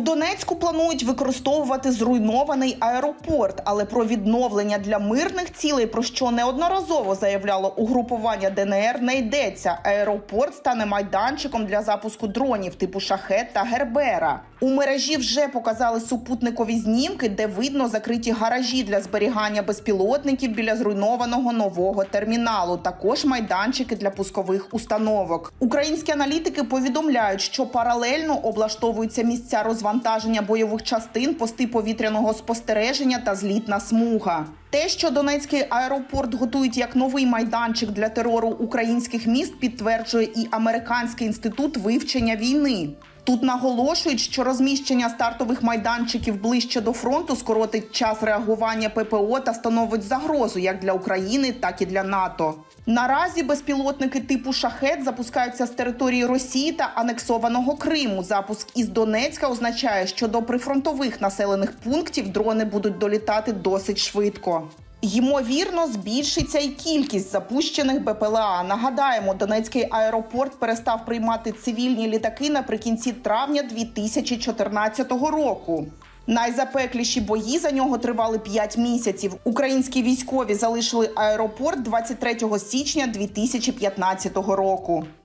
Донецьку планують використовувати зруйнований аеропорт, але про відновлення для мирних цілей, про що неодноразово заявляло угрупування ДНР, не йдеться. Аеропорт стане майданчиком для запуску дронів типу шахет та гербера. У мережі вже показали супутникові знімки, де видно закриті гаражі для зберігання безпілотників біля зруйнованого нового терміналу. Також майданчики для пускових установок. Українські аналітики повідомляють, що паралельно облаштовуються місця розвантаження бойових частин, пости повітряного спостереження та злітна смуга. Те, що Донецький аеропорт готують як новий майданчик для терору українських міст, підтверджує і американський інститут вивчення війни. Тут наголошують, що розміщення стартових майданчиків ближче до фронту скоротить час реагування ППО та становить загрозу як для України, так і для НАТО. Наразі безпілотники типу шахет запускаються з території Росії та анексованого Криму. Запуск із Донецька означає, що до прифронтових населених пунктів дрони будуть долітати досить швидко. Ймовірно, збільшиться і кількість запущених БПЛА. Нагадаємо, Донецький аеропорт перестав приймати цивільні літаки наприкінці травня 2014 року. Найзапекліші бої за нього тривали 5 місяців. Українські військові залишили аеропорт 23 січня 2015 року.